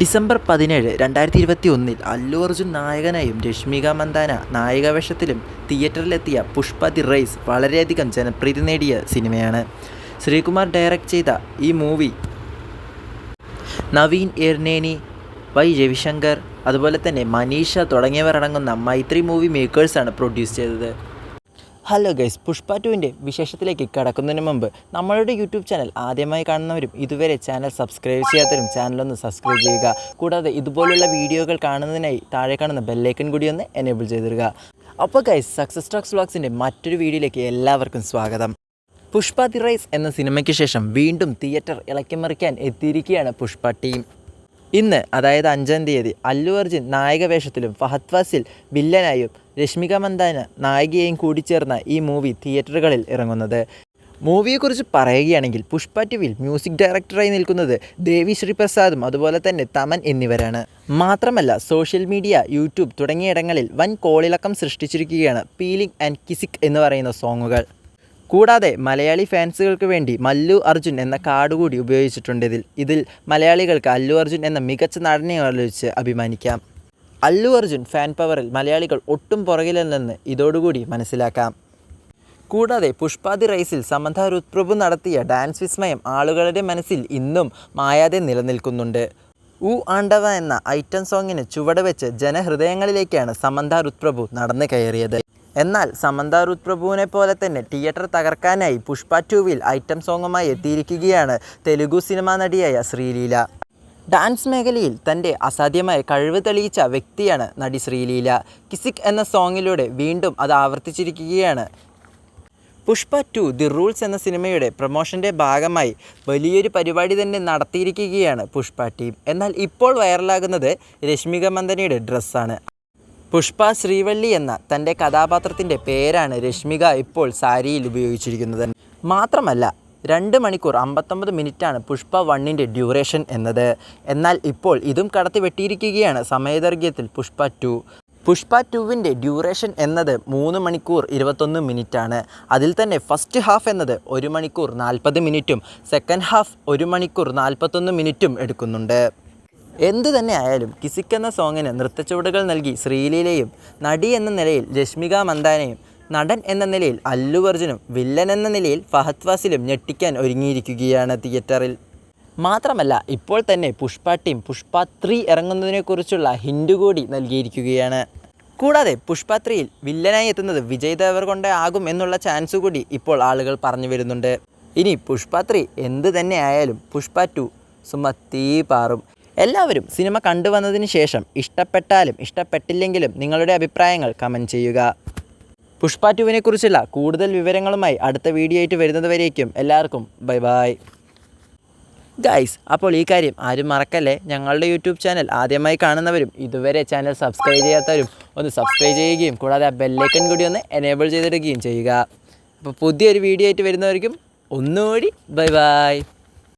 December പതിനേഴ് രണ്ടായിരത്തി ഇരുപത്തി ഒന്നിൽ അല്ലു അർജുൻ നായകനായും രശ്മിക മന്ദാന നായികാവേഷത്തിലും തിയേറ്ററിലെത്തിയ പുഷ്പ ദി റൈസ് വളരെയധികം ജനപ്രീതി നേടിയ സിനിമയാണ്. ശ്രീകുമാർ ഡയറക്റ്റ് ചെയ്ത ഈ മൂവി നവീൻ എർനേനി വൈ രവിശങ്കർ അതുപോലെ തന്നെ മനീഷ തുടങ്ങിയവർ അടങ്ങുന്ന മൈത്രി മൂവി മേക്കേഴ്സാണ് പ്രൊഡ്യൂസ് ചെയ്തത്. ഹലോ ഗൈസ് പുഷ്പ ടുവിന്റെ വിശേഷത്തിലേക്ക് കടക്കുന്നതിന് മുമ്പ് നമ്മളുടെ യൂട്യൂബ് ചാനൽ ആദ്യമായി കാണുന്നവരും ഇതുവരെ ചാനൽ സബ്സ്ക്രൈബ് ചെയ്യാത്തവരും ചാനലൊന്ന് സബ്സ്ക്രൈബ് ചെയ്യുക. കൂടാതെ ഇതുപോലുള്ള വീഡിയോകൾ കാണുന്നതിനായി താഴെ കാണുന്ന ബെല്ലൈക്കൺ കൂടി ഒന്ന് എനേബിൾ ചെയ്തിടുക. അപ്പോൾ ഗൈസ് സക്സസ് ടോക്സ് വ്ളോഗ്സിന്റെ മറ്റൊരു വീഡിയോയിലേക്ക് എല്ലാവർക്കും സ്വാഗതം. പുഷ്പ ദി റൈസ് എന്ന സിനിമയ്ക്ക് ശേഷം വീണ്ടും തിയേറ്റർ ഇളക്കിമറിക്കാൻ എത്തിയിരിക്കുകയാണ് പുഷ്പ ടീം ഇന്ന് അതായത് അഞ്ചാം തീയതി അല്ലു അർജുൻ നായക വേഷത്തിലും ഫഹദ് ഫാസിൽ വില്ലനായും രശ്മിക മന്ദാന നായികയെയും കൂടി ചേർന്ന ഈ മൂവി തിയേറ്ററുകളിൽ ഇറങ്ങുന്നത്. മൂവിയെക്കുറിച്ച് പറയുകയാണെങ്കിൽ പുഷ്പ ടിവിയിൽ മ്യൂസിക് ഡയറക്ടറായി നിൽക്കുന്നത് ദേവി ശ്രീപ്രസാദും അതുപോലെ തന്നെ തമൻ എന്നിവരാണ്. മാത്രമല്ല സോഷ്യൽ മീഡിയ യൂട്യൂബ് തുടങ്ങിയ ഇടങ്ങളിൽ വൻ കോളിളക്കം സൃഷ്ടിച്ചിരിക്കുകയാണ് പീലിംഗ് ആൻഡ് കിസിക് എന്ന് പറയുന്ന സോങ്ങുകൾ. കൂടാതെ മലയാളി ഫാൻസുകൾക്ക് വേണ്ടി മല്ലു അർജുൻ എന്ന കാർഡ് കൂടി ഉപയോഗിച്ചിട്ടുണ്ട് ഇതിൽ. ഇതിൽ മലയാളികൾക്ക് അല്ലു അർജുൻ എന്ന മികച്ച നടനെ ആലോചിച്ച് അഭിമാനിക്കാം. അല്ലു അർജുൻ ഫാൻ പവറിൽ മലയാളികൾ ഒട്ടും പുറകിലല്ലെന്ന് ഇതോടുകൂടി മനസ്സിലാക്കാം. കൂടാതെ പുഷ്പാദി റൈസിൽ സമന്ത രുത്പ്രഭു നടത്തിയ ഡാൻസ് വിസ്മയം ആളുകളുടെ മനസ്സിൽ ഇന്നും മായാതെ നിലനിൽക്കുന്നുണ്ട്. ഊ ആണ്ടവ എന്ന ഐറ്റം സോങ്ങിന് ചുവട് വെച്ച് ജനഹൃദയങ്ങളിലേക്കാണ് സമന്ത രുത്പ്രഭു നടന്നു കയറിയത്. എന്നാൽ സമന്ത രുത്പ്രഭുവിനെ പോലെ തന്നെ തിയേറ്റർ തകർക്കാനായി പുഷ്പ ടൂവിൽ ഐറ്റം സോങ്ങുമായി എത്തിയിരിക്കുകയാണ് തെലുഗു സിനിമാ നടിയായ ശ്രീലീല. ഡാൻസ് മേഖലയിൽ തന്റെ അസാധ്യമായ കഴിവ് തെളിയിച്ച വ്യക്തിയാണ് നടി ശ്രീലീല. കിസിക് എന്ന സോങ്ങിലൂടെ വീണ്ടും അത് ആവർത്തിച്ചിരിക്കുകയാണ്. പുഷ്പ ടു ദി റൂൾസ് എന്ന സിനിമയുടെ പ്രൊമോഷന്റെ ഭാഗമായി വലിയൊരു പരിപാടി തന്നെ നടത്തിയിരിക്കുകയാണ് പുഷ്പ ടീം. എന്നാൽ ഇപ്പോൾ വൈറലാകുന്നത് രശ്മിക മന്ദനയുടെ ഡ്രസ്സാണ്. പുഷ്പ ശ്രീവള്ളി എന്ന തന്റെ കഥാപാത്രത്തിന്റെ പേരാണ് രശ്മിക ഇപ്പോൾ സാരിയിൽ ഉപയോഗിച്ചിരിക്കുന്നത്. മാത്രമല്ല രണ്ട് മണിക്കൂർ അമ്പത്തൊമ്പത് മിനിറ്റാണ് പുഷ്പ വണ്ണിന്റെ ഡ്യൂറേഷൻ എന്നത്. എന്നാൽ ഇപ്പോൾ ഇതും കടത്തി വെട്ടിയിരിക്കുകയാണ് സമയദൈർഘ്യത്തിൽ പുഷ്പ ടു. പുഷ്പ ടുവിന്റെ ഡ്യൂറേഷൻ എന്നത് മൂന്ന് മണിക്കൂർ ഇരുപത്തൊന്ന് മിനിറ്റാണ്. അതിൽ തന്നെ ഫസ്റ്റ് ഹാഫ് എന്നത് ഒരു മണിക്കൂർ നാൽപ്പത് മിനിറ്റും സെക്കൻഡ് ഹാഫ് ഒരു മണിക്കൂർ നാൽപ്പത്തൊന്ന് മിനിറ്റും എടുക്കുന്നുണ്ട്. എന്തു തന്നെ ആയാലും കിസിക് എന്ന സോങ്ങിന് നൃത്തച്ചുവടുകൾ നൽകി ശ്രീലീലയും നടി എന്ന നിലയിൽ രശ്മിക മന്ദാനയും നടൻ എന്ന നിലയിൽ അല്ലു അർജുനും വില്ലൻ എന്ന നിലയിൽ ഫഹദ് ഫാസിലും ഞെട്ടിക്കാൻ ഒരുങ്ങിയിരിക്കുകയാണ് തിയേറ്ററിൽ. മാത്രമല്ല ഇപ്പോൾ തന്നെ പുഷ്പ ടീം പുഷ്പ ത്രീ ഇറങ്ങുന്നതിനെക്കുറിച്ചുള്ള ഹിൻഡ് കൂടി നൽകിയിരിക്കുകയാണ്. കൂടാതെ പുഷ്പ ത്രീയിൽ വില്ലനായി എത്തുന്നത് വിജയ് ദേവർകൊണ്ട ആകും എന്നുള്ള ചാൻസ് കൂടി ഇപ്പോൾ ആളുകൾ പറഞ്ഞു വരുന്നുണ്ട്. ഇനി പുഷ്പ ത്രീ എന്ത് തന്നെ ആയാലും പുഷ്പ ടു സുമ തീ പാറും. എല്ലാവരും സിനിമ കണ്ടുവന്നതിന് ശേഷം ഇഷ്ടപ്പെട്ടാലും ഇഷ്ടപ്പെട്ടില്ലെങ്കിലും നിങ്ങളുടെ അഭിപ്രായങ്ങൾ കമന്റ് ചെയ്യുക. പുഷ്പ ടുവിനെ കുറിച്ചുള്ള കൂടുതൽ വിവരങ്ങളുമായി അടുത്ത വീഡിയോ ആയിട്ട് വരുന്നതുവരേക്കും എല്ലാവർക്കും ബൈ ബൈ. ഗൈസ് അപ്പോൾ ഈ കാര്യം ആരും മറക്കല്ലേ? ഞങ്ങളുടെ യൂട്യൂബ് ചാനൽ ആദ്യമായി കാണുന്നവരും ഇതുവരെ ചാനൽ സബ്സ്ക്രൈബ് ചെയ്യാത്തവരും ഒന്ന് സബ്സ്ക്രൈബ് ചെയ്യുകയും കൂടാതെ ആ ബെല്ലൈക്കൺ കൂടി ഒന്ന് എനേബിൾ ചെയ്തിടുകയും ചെയ്യുക. അപ്പോൾ പുതിയൊരു വീഡിയോ ആയിട്ട് വരുന്നവർക്കും ഒന്നുകൂടി ബൈ ബൈ.